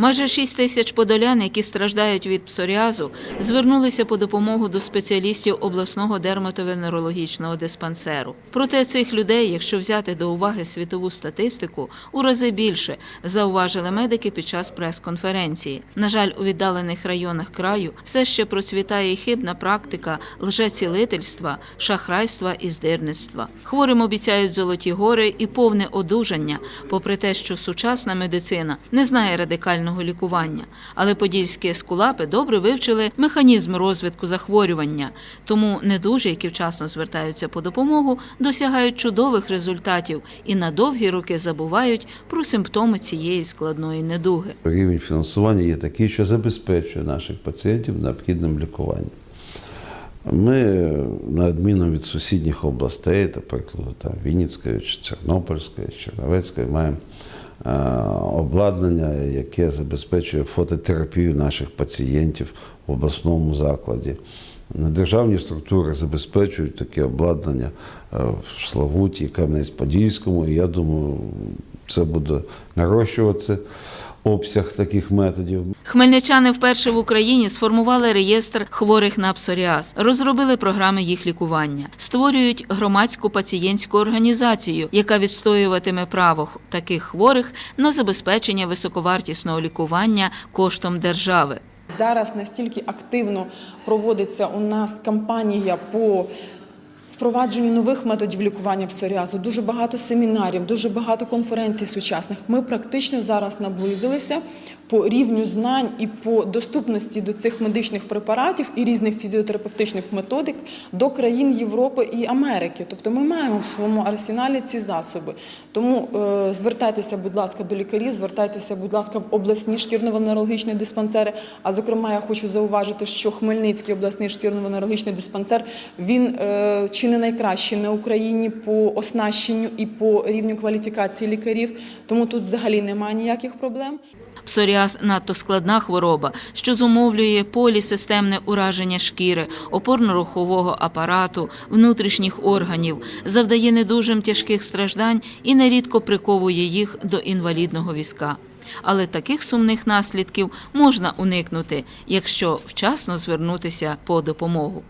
Майже 6 тисяч подолян, які страждають від псоріазу, звернулися по допомогу до спеціалістів обласного дерматовенерологічного диспансеру. Проте цих людей, якщо взяти до уваги світову статистику, у рази більше, зауважили медики під час прес-конференції. На жаль, у віддалених районах краю все ще процвітає хибна практика лжецілительства, шахрайства і здирництва. Хворим обіцяють золоті гори і повне одужання, попри те, що сучасна медицина не знає радикального лікування. Але подільські ескулапи добре вивчили механізм розвитку захворювання. Тому недужі, які вчасно звертаються по допомогу, досягають чудових результатів і на довгі роки забувають про симптоми цієї складної недуги. Рівень фінансування є такий, що забезпечує наших пацієнтів необхідним лікуванням. Ми, на відміну від сусідніх областей, до прикладу, там, Вінницької, чи Тернопільської, чи Черновецької, маємо е, обладнання, яке забезпечує фототерапію наших пацієнтів в обласному закладі. Державні структури забезпечують таке обладнання е, в Славуті, Кам'янець-Подільському. І я думаю, це буде нарощуватися обсяг таких методів. Хмельничани вперше в Україні сформували реєстр хворих на псоріаз, розробили програми їх лікування, створюють громадську пацієнтську організацію, яка відстоюватиме право таких хворих на забезпечення високовартісного лікування коштом держави. Зараз настільки активно проводиться у нас кампанія по впровадженню нових методів лікування псоріазу. Дуже багато семінарів, дуже багато конференцій сучасних. Ми практично зараз наблизилися по рівню знань і по доступності до цих медичних препаратів і різних фізіотерапевтичних методик до країн Європи і Америки. Тобто ми маємо в своєму арсеналі ці засоби. Тому е, звертайтеся, будь ласка, до лікарів, звертайтеся, будь ласка, в обласні шкірно-венерологічні диспансери. А зокрема, я хочу зауважити, що Хмельницький обласний шкірно-венерологічний диспансер він е, чи не найкращий на Україні по оснащенню і по рівню кваліфікації лікарів. Тому тут взагалі немає ніяких проблем. Псоріаз надто складна хвороба, що зумовлює полісистемне ураження шкіри, опорно-рухового апарату, внутрішніх органів, завдає недужим тяжких страждань і нерідко приковує їх до інвалідного візка. Але таких сумних наслідків можна уникнути, якщо вчасно звернутися по допомогу.